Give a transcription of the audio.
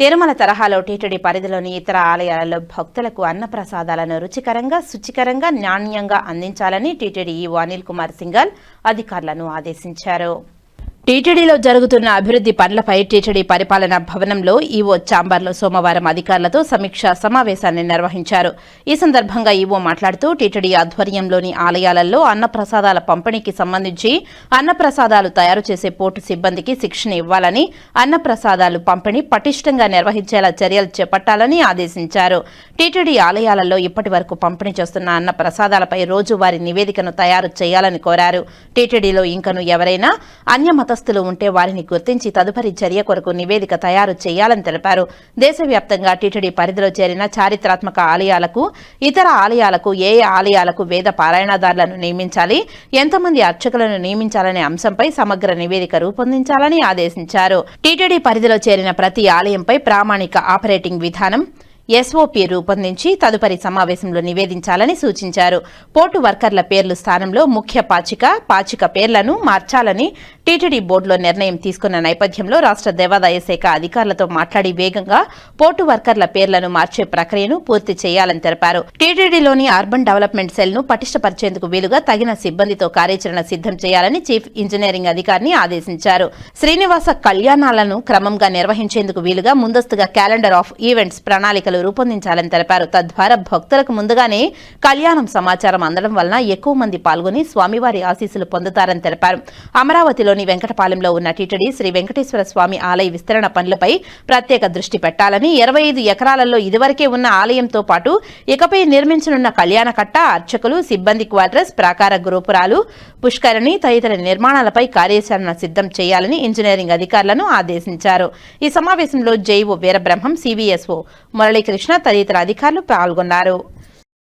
తిరుమల తరహాలో టీటీడీ పరిధిలోని ఇతర ఆలయాలలో భక్తులకు అన్నప్రసాదాలను రుచికరంగా శుచికరంగా నాణ్యంగా అందించాలని టీటీడీ ఈవో అనిల్ కుమార్ సింగల్ అధికారులను ఆదేశించారు. టీటీడీలో జరుగుతున్న అభివృద్ధి పనులపై టీటీడీ పరిపాలనా భవనంలో ఈవో ఛాంబర్లో సోమవారం అధికారులతో సమీక్షా సమావేశాన్ని నిర్వహించారు. ఈ సందర్భంగా ఈవో మాట్లాడుతూ టీటీడీ ఆధ్వర్యంలోని ఆలయాలలో అన్నప్రసాదాల పంపిణీకి సంబంధించి అన్నప్రసాదాలు తయారు చేసే పోర్టు సిబ్బందికి శిక్షణ ఇవ్వాలని అన్నప్రసాదాలు పంపిణీ పటిష్టంగా నిర్వహించేలా చర్యలు చేపట్టాలని ఆదేశించారు. టీటీడీ ఆలయాలలో ఇప్పటి వరకు పంపిణీ చేస్తున్న అన్న ప్రసాదాలపై రోజువారీ నివేదికను తయారు చేయాలని కోరారు. టీటీడీలో ఇంకను ఎవరైనా అన్యమత మతస్థులు ఉంటే వారిని గుర్తించి తదుపరి చర్య కొరకు నివేదిక తయారు చేయాలని తెలిపారు. దేశవ్యాప్తంగా టీటీడీ పరిధిలో చేరిన చారిత్రాత్మక ఆలయాలకు ఇతర ఆలయాలకు ఏ ఏ ఆలయాలకు వేద పారాయణదారులను నియమించాలి ఎంతమంది అర్చకులను నియమించాలనే అంశంపై సమగ్ర నివేదిక రూపొందించాలని ఆదేశించారు. టీటీడీ పరిధిలో చేరిన ప్రతి ఆలయంపై ప్రామాణిక ఆపరేటింగ్ విధానం ఎస్ఓపి రూపొందించి తదుపరి సమావేశంలో నివేదించాలని సూచించారు. పోర్టు వర్కర్ల పేర్లు స్థానంలో ముఖ్య పాచిక పాచిక పేర్లను మార్చాలని టీటీడీ బోర్డులో నిర్ణయం తీసుకున్న నేపథ్యంలో రాష్ట్ర దేవాదాయ శాఖ అధికారులతో మాట్లాడి వేగంగా పోర్టు వర్కర్ల పేర్లను మార్చే ప్రక్రియను పూర్తి చేయాలని తెలిపారు. టీటీడీలోని అర్బన్ డెవలప్మెంట్ సెల్ను పటిష్టపరిచేందుకు వీలుగా తగిన సిబ్బందితో కార్యాచరణ సిద్ధం చేయాలని చీఫ్ ఇంజనీరింగ్ అధికారిని ఆదేశించారు. శ్రీనివాస కళ్యాణాలను క్రమంగా నిర్వహించేందుకు వీలుగా ముందస్తుగా క్యాలెండర్ ఆఫ్ ఈవెంట్స్ ప్రణాళికలు రూపొందించాలని తెలిపారు. తద్వారా భక్తులకు ముందుగానే కళ్యాణం సమాచారం అందడం వలన ఎక్కువ మంది పాల్గొని స్వామివారి ఆశీస్సులు పొందుతారని తెలిపారు. అమరావతిలోని వెంకటపాలెంలో ఉన్న టీటీడీ శ్రీ వెంకటేశ్వర స్వామి ఆలయ విస్తరణ పనులపై ప్రత్యేక దృష్టి పెట్టాలని ఇరవై ఐదు ఎకరాలలో ఇదివరకే ఉన్న ఆలయంతో పాటు ఇకపై నిర్మించనున్న కళ్యాణ కట్ట అర్చకులు సిబ్బంది క్వార్టర్స్ ప్రాకార గోపురాలు పుష్కరిణి తదితర నిర్మాణాలపై కార్యాచరణ సిద్ధం చేయాలని ఇంజనీరింగ్ అధికారులను ఆదేశించారు. ఈ సమావేశంలో జైఓ వీరబ్రహ్మం సివిఎస్ఓ మురళీకృష్ణ తదితర అధికారులు పాల్గొన్నారు.